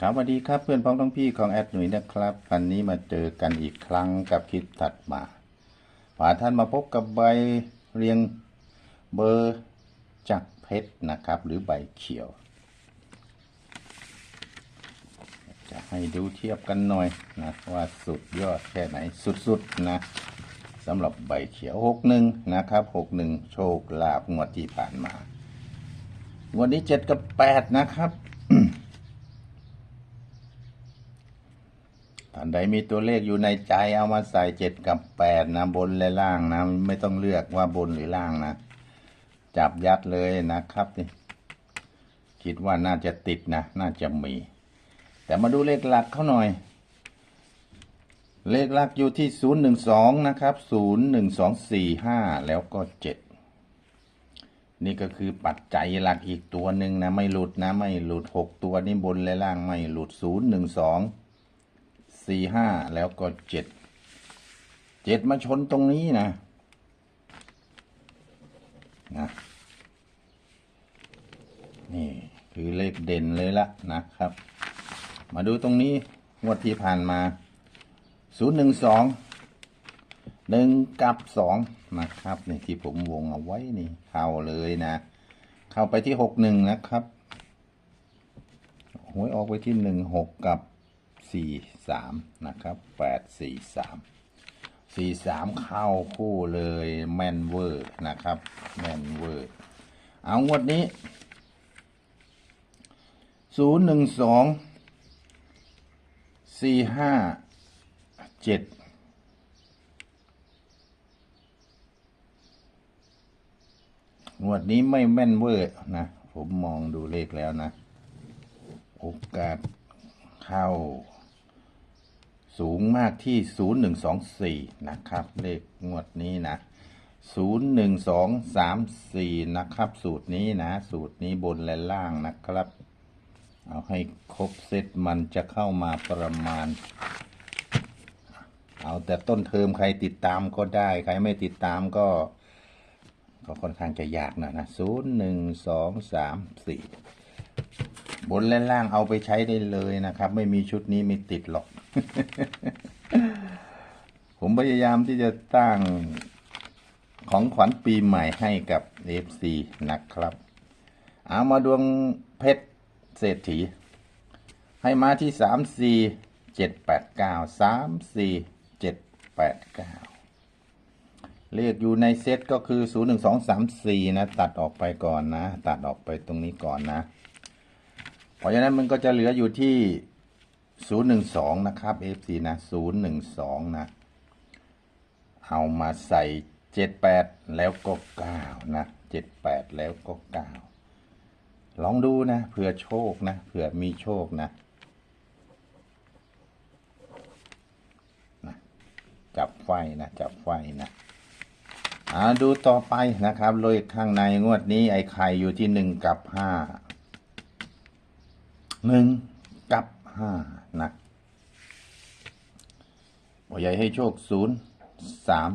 ครับสวัสดีครับเพื่อนพ้องทั้งพี่ของแอดหนุ่ยนะครับ วันนี้มาเจอกันอีกครั้งกับคลิปตัดมาพาท่านมาพบกับใบเรียงเบอร์จักเพชรนะครับ หรือใบเขียว จะให้ดูเทียบกันหน่อยนะว่าสุดยอดแค่ไหนสุดๆนะสำหรับใบเขียวหกหนึ่งนะครับหกหนึ่งโชคลาภงวดที่ผ่านมาวันนี้เจ็ดกับแปดนะครับ ท่านใดมีตัวเลขอยู่ในใจเอามาใส่เจ็ดกับแปดนะบนและล่างนะ ไม่ต้องเลือกว่าบนหรือล่างนะ จับยัดเลยนะครับนี่คิดว่าน่าจะติดนะ น่าจะมี แต่มาดูเลขหลักเขาหน่อย เลขหลักอยู่ที่ศูนย์หนึ่งสองนะครับศูนย์หนึ่งสองสี่ห้าแล้วก็เจ็ดนี่ก็คือปัจจัยหลักอีกตัวหนึ่งนะ ไม่หลุดนะ ไม่หลุดหกตัวนี่บนและล่างไม่หลุดศูนย์หนึ่งสอง สี่ห้าแล้วก็เจ็ดเจ็ดมาชนตรงนี้นะนะนี่คือเลขเด่นเลยละนะครับ มาดูตรงนี้งวดที่ผ่านมาศูนย์หนึ่งสองหนึ่งกับสองนะครับนี่ที่ผมวงเอาไว้นี่เข้าเลยนะ เข้าไปที่หกหนึ่งนะครับหวยออกไปที่หนึ่งหกกับสี่ สามนะครับแปดสี่สามสี่สามเข้าคู่เลยแมนเวอร์นะครับแมนเวอร์เอางวดนี้ศูนย์หนึ่งสองสี่ห้าเจ็ดงวดนี้ไม่แม่นเวอร์นะ ผมมองดูเลขแล้วนะ โอกาสเข้า สูงมากที่ 0124 นะครับ เลขงวดนี้นะ 01234 นะครับ สูตรนี้นะ สูตรนี้บนและล่างนะครับ เอาให้ครบเซตมันจะเข้ามาประมาณ เอาแต่ต้นเทอมใครติดตามก็ได้ ใครไม่ติดตามก็ ก็ค่อนข้างจะยากหนะนะ 01234 บนและล่างเอาไปใช้ได้เลยนะครับ ไม่มีชุดนี้ไม่ติดหรอก ผมพยายามที่จะตั้งของขวัญปีใหม่ให้กับ FC นะครับ เอามาดวงเพชรเศรษฐี ให้มาที่สามสี่เจ็ดแปดเก้าสามสี่เจ็ดแปดเก้าเลขอยู่ในเซตก็คือศูนย์หนึ่งสองสามสี่นะ ตัดออกไปก่อนนะ ตัดออกไปตรงนี้ก่อนนะ ราะฉะนั้นมันก็จะเหลืออยู่ที่012นะครับ FC นะ012นะ เอามาใส่78แล้วก็9นะ78แล้วก็9ลองดูนะเผื่อโชคนะเผื่อมีโชคนะนะจับไฟนะจับไฟนะอ่าดูต่อไปนะครับเลยข้างในงวดนี้ไอ้ไข่อยู่ที่หนึ่งกับห้า หนึ่งกับห้านะบอใหญ่ให้โชคศูนย์สาม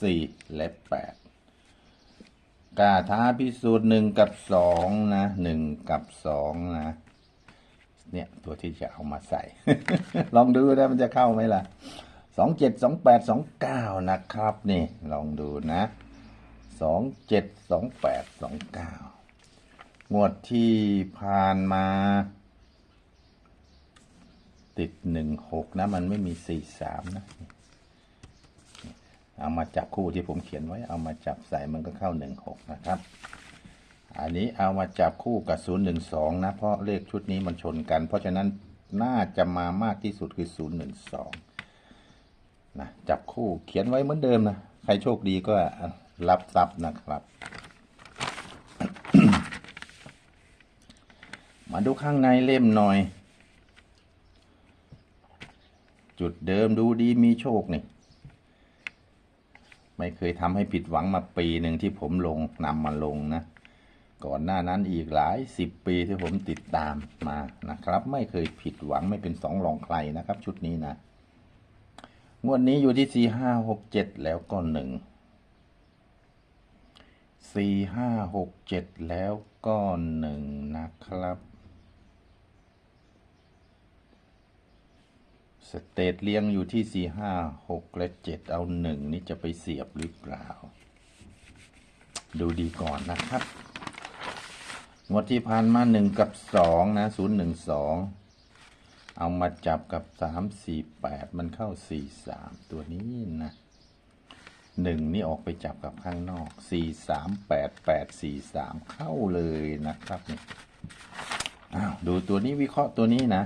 สี่และแปดกาท้าพิสูจน์หนึ่งกับสองนะหนึ่งกับสองนะเนี่ยตัวที่จะเอามาใส่ ลองดูนะมันจะเข้าไหมล่ะสองเจ็ดสองแปดสองเก้านะครับนี่ลองดูนะสองเจ็ดสองแปดสองเก้างวดที่ผ่านมา ติดหนึ่งหกนะ มันไม่มีสี่สามนะ เอามาจับคู่ที่ผมเขียนไว้ เอามาจับใส่มันก็เข้าหนึ่งหกนะครับ อันนี้เอามาจับคู่กับศูนย์หนึ่งสองนะ เพราะเลขชุดนี้มันชนกัน เพราะฉะนั้นน่าจะมามากที่สุดคือศูนย์หนึ่งสองนะจับคู่เขียนไว้เหมือนเดิมนะ ใครโชคดีก็รับทรัพย์นะครับ มาดูข้างในเล่มหน่อย จุดเดิมดูดีมีโชคนี่ ไม่เคยทำให้ผิดหวังมาปีหนึ่งที่ผมลงนำมาลงนะ ก่อนหน้านั้นอีกหลายสิบปีที่ผมติดตามมานะครับ ไม่เคยผิดหวังไม่เป็นสองรองใครนะครับ ชุดนี้นะงวดนี้อยู่ที่สี่ห้าหกเจ็ดแล้วก็หนึ่งสี่ห้าหกเจ็ดแล้วก็หนึ่งนะครับ สเตตเรียงอยู่ที่สี่ห้าหกและเจ็ดเอาหนึ่งนี่จะไปเสียบหรือเปล่า ดูดีก่อนนะครับงวดที่ผ่านมาหนึ่งกับสองนะศูนย์หนึ่งสองเอามาจับกับสามสี่แปดมันเข้าสี่สามตัวนี้นะหนึ่งนี่ออกไปจับกับข้างนอกสี่สามแปดแปดสี่สามเข้าเลยนะครับนี่อ้าวดูตัวนี้วิเคราะห์ตัวนี้นะ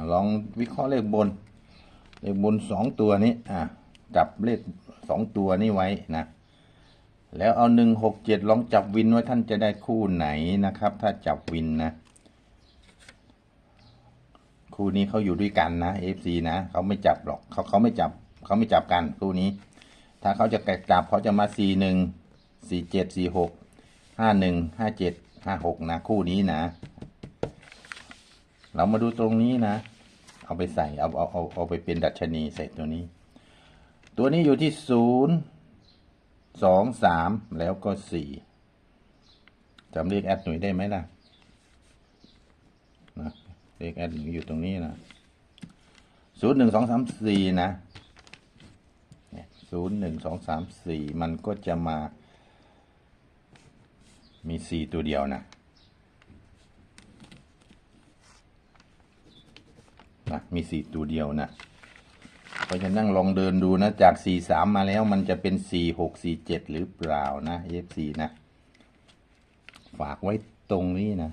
ล องวิเคราะห์เลขบน เลขบนสองตัวนี้อะจับเลขสองตัวนี้ไว้นะ แล้วเอาหนึ่งหกเจ็ดลองจับวินว่าท่านจะได้คู่ไหนนะครับ ถ้าจับวินนะ คู่นี้เขาอยู่ด้วยกันนะเอฟซีนะเขาไม่จับหรอกเขาเขาไม่จับเขาไม่จับกันคู่นี้ ถ้าเขาจะจับเขาจะมาสี่หนึ่งสี่เจ็ดสี่หกห้าหนึ่งห้าเจ็ดห้าหกนะ คู่นี้นะ เรามาดูตรงนี้นะ เอาไปใส่เอาเอาเอาเอาไปเป็นดัชนีใส่ตัวนี้ ตัวนี้อยู่ที่ศูนย์สองสามแล้วก็สี่จำเลขแอดหน่วยได้ไหมล่ะนะเลขแอดหน่วยอยู่ตรงนี้นะศูนย์หนึ่งสองสามสี่นะศูนย์หนึ่งสองสามสี่มันก็จะมา มีสี่ตัวเดียวนะ นะมีสี่ตัวเดียวนะเพราะฉะนั้นลองเดินดูนะ จากสี่สามมาแล้วมันจะเป็นสี่หกสี่เจ็ดหรือเปล่านะเอฟซีนะ ฝากไว้ตรงนี้นะ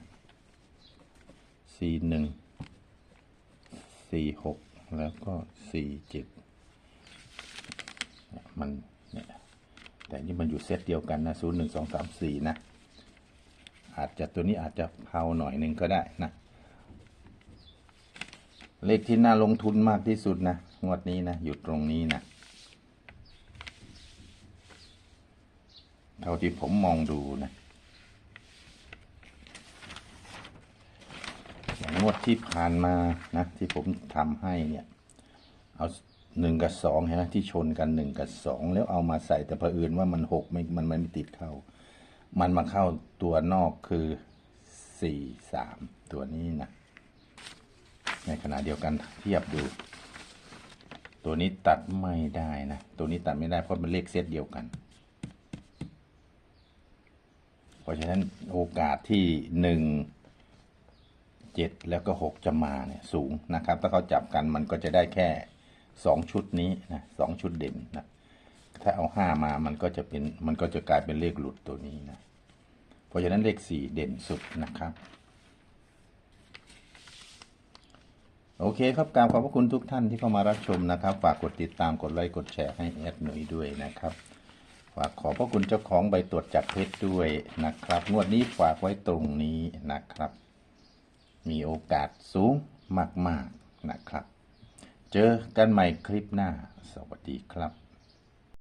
สี่หนึ่งสี่หกแล้วก็สี่เจ็ดมันเนี่ยแต่นี่มันอยู่เซตเดียวกันนะศูนย์หนึ่งสองสามสี่นะ อาจจะตัวนี้อาจจะเผาหน่อยหนึ่งก็ได้นะ เลขที่น่าลงทุนมากที่สุดนะ งวดนี้นะ อยู่ตรงนี้นะเท่าที่ผมมองดูนะอย่างงวดที่ผ่านมานะ ที่ผมทำให้เนี่ย เอาหนึ่งกับสองเห็นไหมที่ชนกันหนึ่งกับสองแล้วเอามาใส่แต่เผอิญว่ามันหกไม่มันมันไม่ติดเข้า มันมาเข้าตัวนอกคือสี่สามตัวนี้นะ ในขณะเดียวกันเทียบดู ตัวนี้ตัดไม่ได้นะ ตัวนี้ตัดไม่ได้เพราะมันเลขเซตเดียวกัน เพราะฉะนั้นโอกาสที่หนึ่งเจ็ดแล้วก็หกจะมาเนี่ยสูงนะครับ ถ้าเขาจับกันมันก็จะได้แค่สองชุดนี้นะสองชุดเด่นนะถ้าเอาห้ามามันก็จะเป็นมันก็จะกลายเป็นเลขหลุดตัวนี้นะ เพราะฉะนั้นเลขสี่เด่นสุดนะครับ โอเคครับกราบขอบพระคุณทุกท่านที่เข้ามารับชมนะครับ ฝากกดติดตามกดไลค์กดแชร์ให้แอดหนุ่ยด้วยนะครับ ฝากขอบพระคุณเจ้าของใบตรวจจับเพชรด้วยนะครับ งวดนี้ฝากไว้ตรงนี้นะครับ มีโอกาสสูงมากๆนะครับ เจอกันใหม่คลิปหน้า สวัสดีครับ